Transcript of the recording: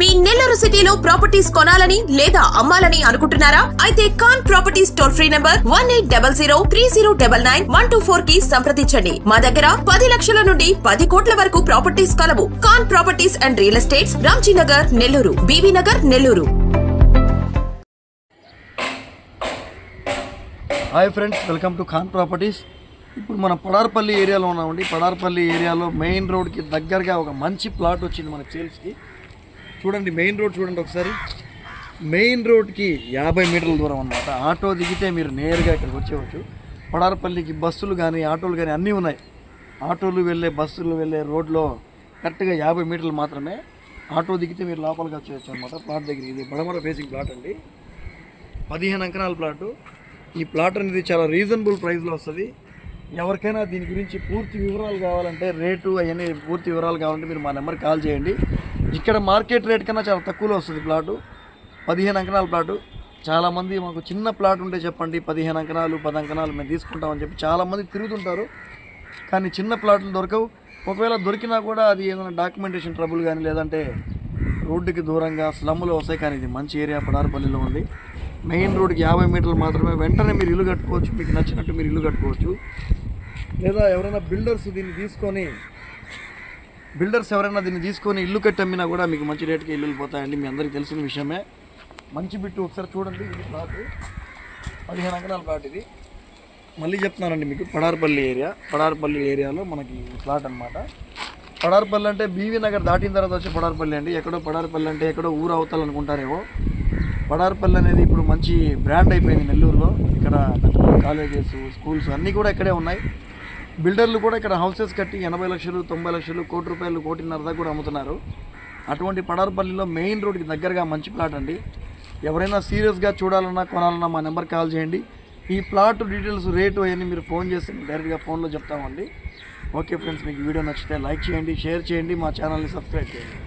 మీ నెల్లూరు సిటీలో ప్రాపర్టీస్ కొనాలని లేదా అమ్మాలని అనుకుంటున్నారా? అయితే Khan properties toll free number one eight double zero three zero double nine one two ఫోర్కి సంప్రదించండి. మా దగ్గర పది లక్షల నుండి పది కోట్ల వరకు ప్రాపర్టీస్ కలవు. Khan properties and real estates Ramjinagar Nellore. BV Nagar Nellore. Hi friends welcome to Khan properties. ఇప్పుడు మన పడార్పల్లి ఏరియాలో ఉన్నామండి. పడార్పల్లి ఏరియాలో మెయిన్ రోడ్కి దగ్గరగా ఒక మంచి ప్లాట్ వచ్చింది మన సేల్స్కి. చూడండి మెయిన్ రోడ్ చూడండి ఒకసారి. మెయిన్ రోడ్కి యాభై మీటర్ల దూరం అనమాట ఆటో దిగితే మీరు నేరుగా ఇక్కడికి వచ్చేవచ్చు. పడారపల్లికి బస్సులు కానీ ఆటోలు కానీ అన్నీ ఉన్నాయి. ఆటోలు వెళ్ళే బస్సులు వెళ్ళే రోడ్లో కరెక్ట్గా యాభై మీటర్లు మాత్రమే ఆటో దిగితే మీరు లోపలికి వచ్చేయచ్చు అనమాట ప్లాట్ దగ్గర ఇది బడమర ఫేసింగ్ ప్లాట్ అండి. పదిహేను అంకణాల ప్లాటు. ఈ ప్లాట్ అనేది చాలా రీజనబుల్ ప్రైస్లో వస్తుంది. ఎవరికైనా దీని గురించి పూర్తి వివరాలు కావాలంటే రేటు అవన్నీ పూర్తి వివరాలు కావాలంటే మీరు మా నెంబర్ కాల్ చేయండి. ఇక్కడ మార్కెట్ రేట్ కన్నా చాలా తక్కువలో వస్తుంది ప్లాటు. పదిహేను అంకణాల ప్లాటు. చాలామంది మాకు చిన్న ప్లాట్ ఉంటే చెప్పండి పదిహేను అంకణాలు పది అంకణాలు మేము తీసుకుంటామని చెప్పి చాలామంది తిరుగుతుంటారు. కానీ చిన్న ప్లాట్లు దొరకవు. ఒకవేళ దొరికినా కూడా అది ఏదైనా డాక్యుమెంటేషన్ ట్రబుల్ కానీ లేదంటే రోడ్డుకి దూరంగా స్లమ్లో వస్తాయి కానీ ఇది మంచి ఏరియా పడారపల్లిలో ఉంది. మెయిన్ రోడ్కి యాభై మీటర్లు మాత్రమే. వెంటనే మీరు ఇల్లు కట్టుకోవచ్చు. మీకు నచ్చినట్టు మీరు ఇల్లు కట్టుకోవచ్చు. లేదా ఎవరైనా బిల్డర్స్ దీన్ని తీసుకొని బిల్డర్స్ ఎవరైనా దీన్ని తీసుకొని ఇల్లు కట్టి అమ్మినా కూడా మీకు మంచి రేటుకి ఇల్లులు పోతాయండి. మీ అందరికీ తెలిసిన విషయమే. మంచి బిట్టు ఒకసారి చూడండి. ఇది ప్లాట్ పదిహేను అంకణాల ప్లాట్ ఇది. మళ్ళీ చెప్తున్నానండి మీకు. పడార్పల్లి ఏరియా. పడార్పల్లి ఏరియాలో మనకి ప్లాట్ అనమాట పడార్పల్లి అంటే బీవీ నగర్ దాటిన తర్వాత వచ్చే పడార్పల్లి అండి. ఎక్కడో పడార్పల్లి అంటే ఎక్కడో ఊరు అవతాలనుకుంటారేమో. పడార్పల్లి అనేది ఇప్పుడు మంచి బ్రాండ్ అయిపోయింది నెల్లూరులో. ఇక్కడ కాలేజెస్ స్కూల్స్ అన్నీ కూడా ఇక్కడే ఉన్నాయి. బిల్డర్లు కూడా ఇక్కడ హౌసెస్ కట్టి ఎనభై లక్షలు తొంభై లక్షలు కోటి రూపాయలు కోటిన్నర దాకా కూడా అమ్ముతున్నారు. అటువంటి పడార్పల్లిలో మెయిన్ రోడ్కి దగ్గరగా మంచి ప్లాట్ అండి. ఎవరైనా సీరియస్గా చూడాలన్నా కొనాలన్నా మా నెంబర్ కాల్ చేయండి. ఈ ప్లాట్ డీటెయిల్స్ రేటు అవన్నీ మీరు ఫోన్ చేసి డైరెక్ట్గా ఫోన్లో చెప్తామండి. ఓకే ఫ్రెండ్స్ మీకు వీడియో నచ్చితే లైక్ చేయండి షేర్ చేయండి మా ఛానల్ని సబ్స్క్రైబ్ చేయండి.